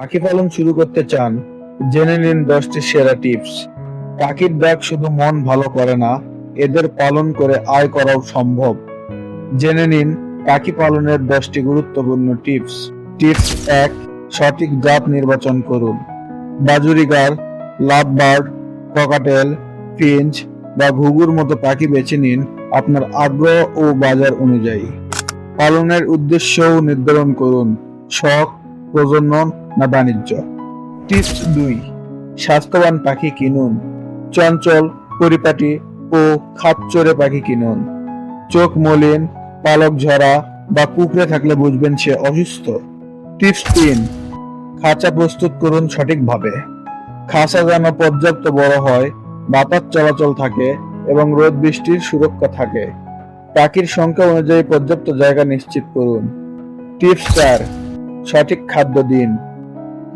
পাখি পালন শুরু করতে চান, জেনে নিন দশটি সেরা টিপস। পাখির ডাক শুধু মন ভালো করে না, এদের পালন করে আয় করাও সম্ভব। জেনে নিন পাখি পালনের দশটি গুরুত্বপূর্ণ টিপস। টিপস এক, সঠিক জাত নির্বাচন করুন। Budgerigar love bird cockatiel, finch বা ঘুঘুর মতো পাখি বেছে নিন আপনার আগ্রহ ও বাজার অনুযায়ী। পালনের উদ্দেশ্যও নির্ধারণ করুন। শখ, প্রজনন না বাণিজ্য। টিপস দুই, স্বাস্থ্যবান পাখি কিনুন। চঞ্চল, পরিপাটি ও খাপচরে পাখি কিনুন। চোখ মলিন, পালক ঝরা বা কুকড়ে থাকলে বুঝবেন সে অসুস্থ। টিপস তিন, খাঁচা প্রস্তুত করুন সঠিকভাবে। খাঁচা যেন পর্যাপ্ত বড় হয়, বাতাস চলাচল থাকে এবং রোদ বৃষ্টির সুরক্ষা থাকে। পাখির সংখ্যা অনুযায়ী পর্যাপ্ত জায়গা নিশ্চিত করুন। টিপস চার, সঠিক খাদ্য দিন।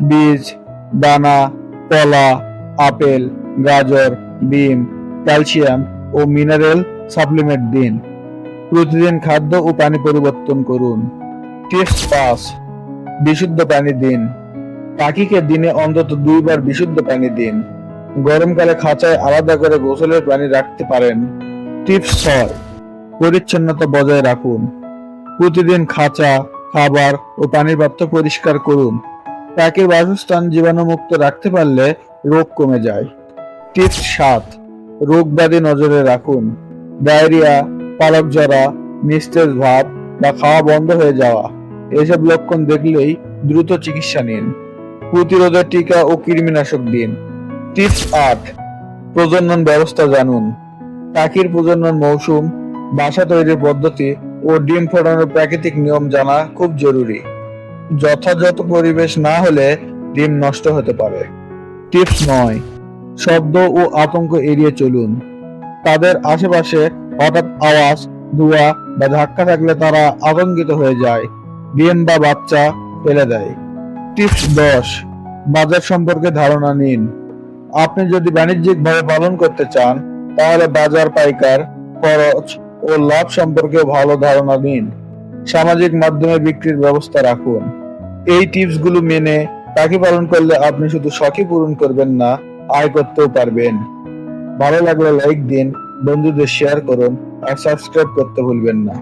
বীজ, দানা, কলা, আপেল, গাজর ডিম ক্যালসিয়াম ও মিনারেল সাপ্লিমেন্ট দিন। প্রতিদিন খাদ্য ও পানি পরিবর্তন করুন। টিপস পাঁচ বিশুদ্ধ পানি দিন। পাখিকে দিনে অন্তত দুইবার বিশুদ্ধ পানি দিন। গরমকালে খাঁচায় আলাদা করে গোসলের পানি রাখতে পারেন। টিপস ছয়। পরিচ্ছন্নতা বজায় রাখুন। প্রতিদিন খাঁচা, খাবার ও পানির পাত্র পরিষ্কার করুন। পাখির বাসস্থান জীবাণুমুক্ত রাখতে পারলে রোগ কমে যায়। টিপস সাত, রোগ ব্যাধি নজরে রাখুন। ডায়রিয়া, পালক জ্বরা নিস্তেজ ভাব বা খাওয়া বন্ধ হয়ে যাওয়া, এসব লক্ষণ দেখলেই দ্রুত চিকিৎসা নিন। প্রতিরোধের টিকা ও কৃমিনাশক দিন। টিপস আট, প্রজনন ব্যবস্থা জানুন। পাখির প্রজনন মৌসুম, বাসা তৈরির পদ্ধতি ও ডিম ফোটানোর প্রাকৃতিক নিয়ম জানা খুব জরুরি। যথাযথ পরিবেশ না হলে ডিম নষ্ট হতে পারে। টিপস নয়, শব্দ ও আতঙ্ক এড়িয়ে চলুন। তাদের আশেপাশে হঠাৎ আওয়াজ, ধোঁয়া বা ধাক্কা থাকলে তারা আতঙ্কিত হয়ে যায়। ডিম বা বাচ্চা ফেলে দেয়। টিপস দশ, বাজার সম্পর্কে ধারণা নিন। আপনি যদি বাণিজ্যিকভাবে পালন করতে চান, তাহলে বাজার, পাইকার, খরচ ও লাভ সম্পর্কে ভালো ধারণা নিন। সামাজিক মাধ্যমে বিক্রির ব্যবস্থা রাখুন। এই টিপসগুলো মেনে পাখি পালন করলে আপনি শুধু শখই পূরণ করবেন না, আয় করতেও পারবেন। ভালো লাগলে লাইক দিন, বন্ধুদের শেয়ার করুন আর সাবস্ক্রাইব করতে ভুলবেন না।